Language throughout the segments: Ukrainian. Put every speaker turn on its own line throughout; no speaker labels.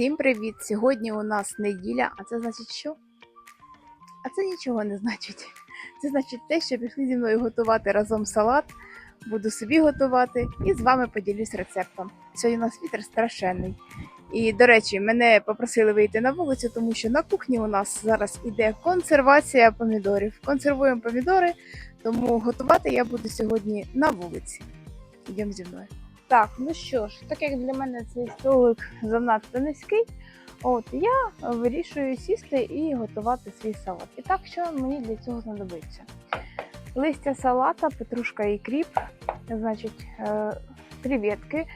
Всім привіт! Сьогодні у нас неділя, а це значить що? А це нічого не значить. Це значить те, що пішли зі мною готувати разом салат. Буду собі готувати і з вами поділюсь рецептом. Сьогодні у нас вітер страшенний. І, до речі, мене попросили вийти на вулицю, тому що на кухні у нас зараз іде консервація помідорів. Консервуємо помідори, тому готувати я буду сьогодні на вулиці. Йдемо зі мною. Так, ну що ж, так як для мене цей столик занадто низький, от я вирішую сісти і готувати свій салат. І так, що мені для цього знадобиться? Листя салата, петрушка і кріп, значить, е, креветки.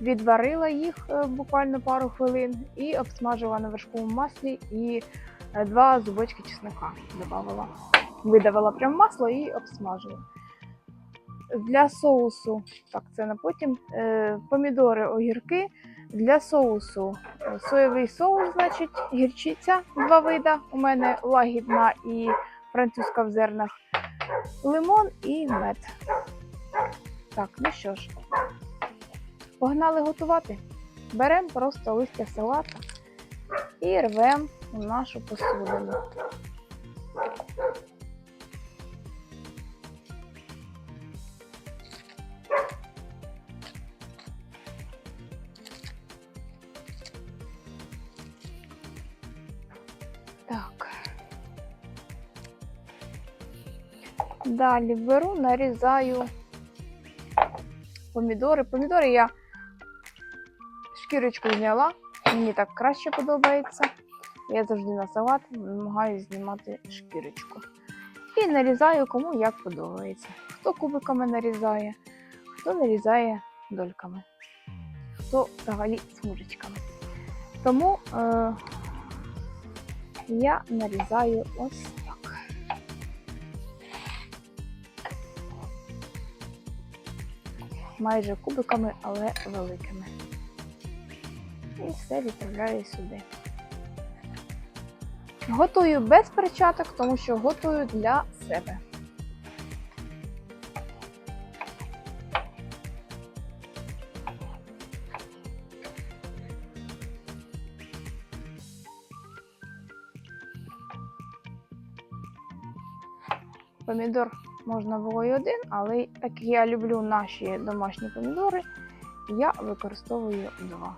Відварила їх е, буквально пару хвилин і обсмажила на вершковому маслі і е, два зубочки чеснока додавала. Видавила прям масло і обсмажила. Для соусу, так, це на потім. Е, помідори, огірки. Для соусу соєвий соус, значить, гірчиця, два вида. У мене лагідна і французька в зернах. Лимон і мед. Так, ну що ж, погнали готувати. Беремо просто листя салата і рвемо нашу посудину. Далі беру, нарізаю помідори. Помідори я шкірочку зняла, мені так краще подобається. Я завжди на салат намагаюся знімати шкірочку. І нарізаю кому як подобається. Хто кубиками нарізає, хто нарізає дольками, хто взагалі смужечками. Тому е, я нарізаю ось Майже кубиками, але великими. І все відправляю сюди. Готую без перчаток, тому що готую для себе. Помідор можна було і один, але так як я люблю наші домашні помідори, я використовую два.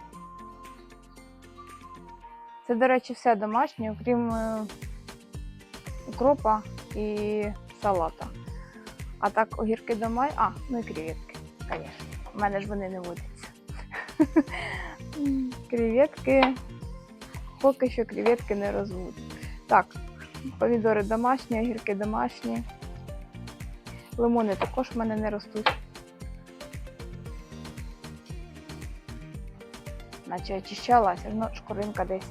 Це, до речі, все домашнє, окрім е, укропа і салата. А так, огірки домашні. А, ну і креветки, звісно. У мене ж вони не водяться. Креветки. Поки що креветки не розводять. Так, помідори домашні, огірки домашні. Лимони також в мене не ростуть. Наче очищала, все одно шкуринка десь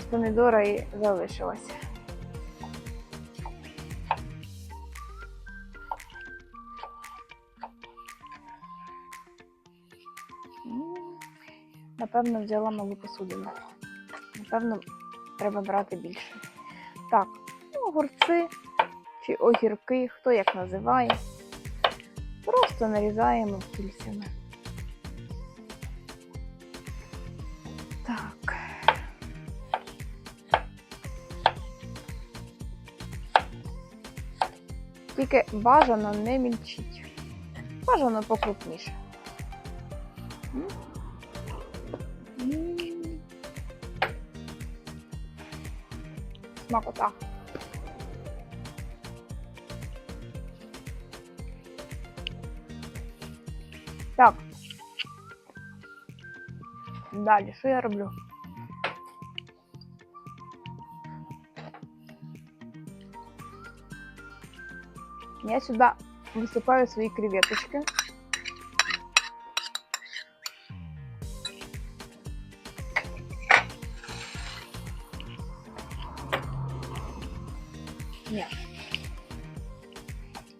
з помідора і залишилася. Напевно, взяла малу посудину. Напевно, треба брати більше. Так, ну, огурці чи огірки, хто як називає. Просто нарізаємо кільцями. Так. Тільки бажано не мільчить. Бажано покрупніше. Смакота. Так. Далі, що я роблю? Я сюда высыпаю свои креветочки. Ні.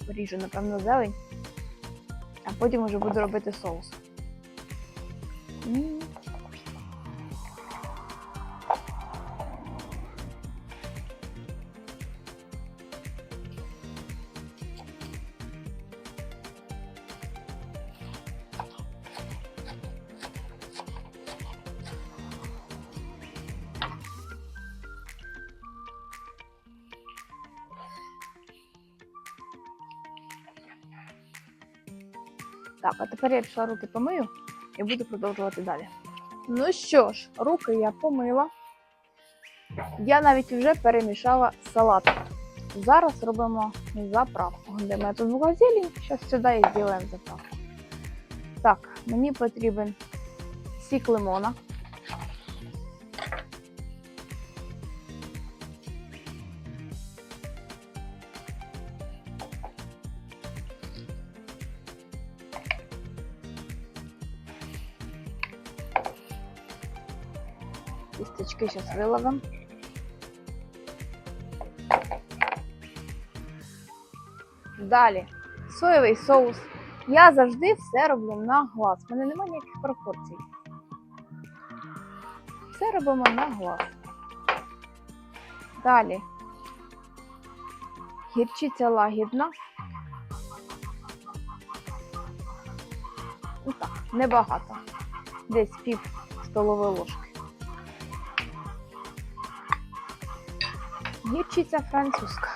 Поріжу, напевно, зелень, а Потім вже буду робити соус. М. Так, а тепер я пішла руки помию і буду продовжувати далі. Ну що ж, руки я помила. Я навіть вже перемішала салат. Зараз робимо заправку. Де мене тут була зелень, зараз сюди і зробимо заправку. Так, мені потрібен сік лимона. Кісточки зараз виловимо. Далі соєвий соус. Я завжди все роблю на глаз. У мене немає ніяких пропорцій. Все робимо на глаз. Далі. Гірчиця лагідна. Ну так, небагато. Десь пів столової ложки. Гірчиця французька.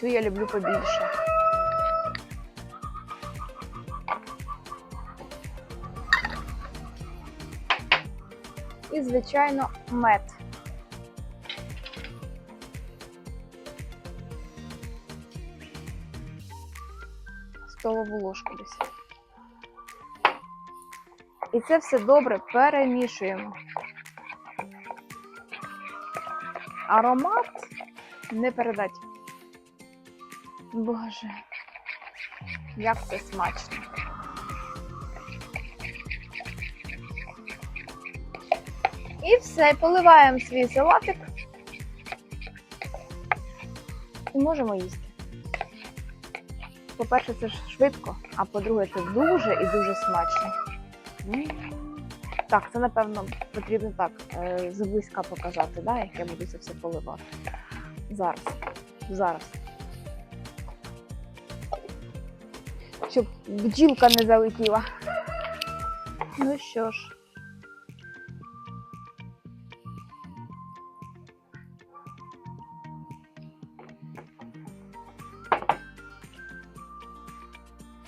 Цю я люблю побільше. І, звичайно, мед. Столову ложку десь. І це все добре перемішуємо. Аромат не передать. Боже, як це смачно. І все, поливаємо свій салатик. І можемо їсти. По-перше, це ж швидко, а по-друге, це дуже і дуже смачно. Так, це напевно потрібно так е, зблизька показати, да, як я буду це все поливати. Зараз. Зараз. Щоб бджілка не залетіла. Ну що ж.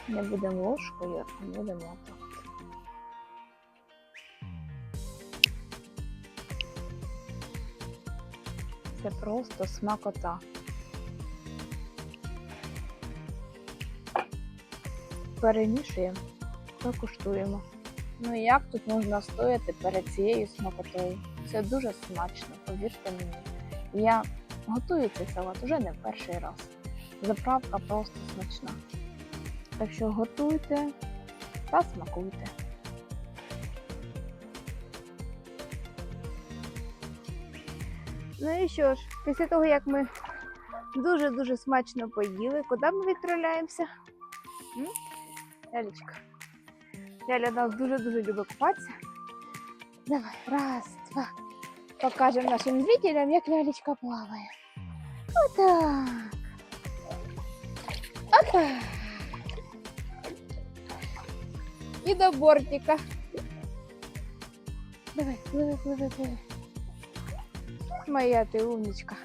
Не будемо ложкою, а будемо просто смакота. Перемішуємо та куштуємо. Ну і як тут можна стояти перед цією смакотою? Це дуже смачно, повірте мені. Я готую цей салат уже не перший раз. Заправка просто смачна. Так що готуйте та смакуйте. Ну і що ж, після того, як ми дуже-дуже смачно поїли, куди ми відправляємося? Лялечка. Ляля нас дуже-дуже любить купатися. Давай, раз, два. Покажемо нашим зрителям, як лялечка плаває. Отак. Отак. І до бортика. Давай, пливи, пливи, пливи. Моя ти умничка.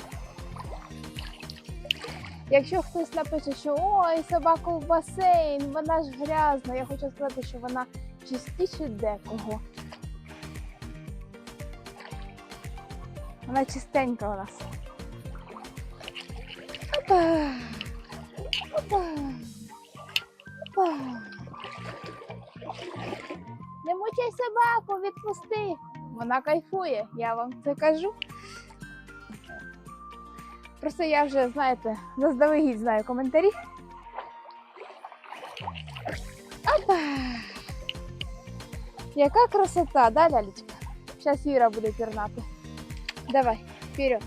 Якщо хтось напише, що ой, собака в басейн, вона ж грязна, я хочу сказати, що вона чистіше декого. Вона чистенька у нас. Опа! Опа! Опа! Не мучай собаку, відпусти. Вона кайфує, я вам це кажу. Просто я вже, знаєте, заздалегідь знаю коментарі. Опа! Яка красота, да, лялечка? Зараз Іра буде пірнати. Давай, вперед.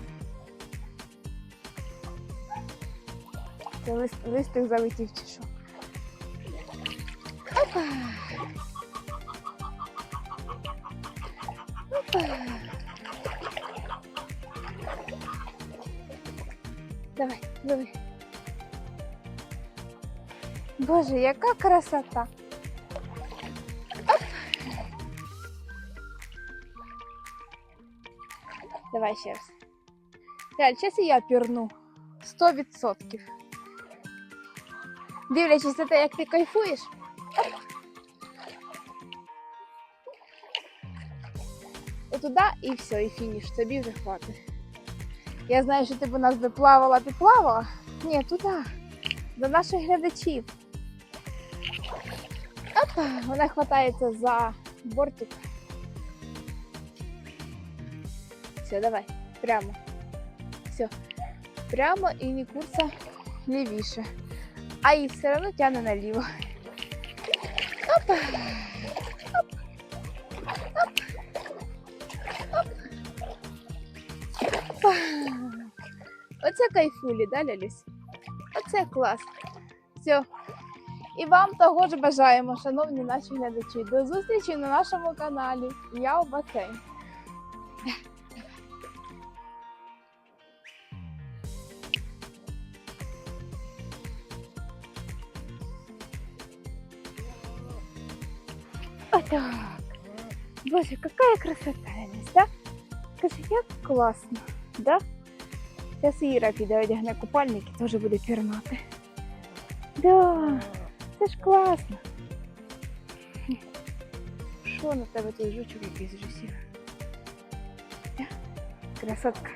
Це лист, листик залетів чи що? Опа! Опа! Давай, давай. Боже, яка красота. Оп. Давай ще раз. Реаль, зараз і я пірну. Сто відсотків. Дивлячись на те, як ти кайфуєш. Оп. Отуда і все, і фініш. Тобі вже хватить. Я знаю, що ти б у нас би плавала, ти плавала. Ні, туди. До наших глядачів. Опа, вона хватається за бортик. Все, давай, прямо. Все. Прямо і не курса лівіше. А їх все одно тягне наліво. Оп. Оце кайфулі, да, Лялюсь? Оце клас. Все. І вам того ж бажаємо, шановні наші глядачі. До зустрічі на нашому каналі. Я у басейн. Отак. Боже, какая красота, да? Скажи, як класно, да? Зараз Іра піде одягне купальник і теж буде пірнати. Да, це ж класно. Що на тебе той жучок якийсь жусів? Е, Красотка.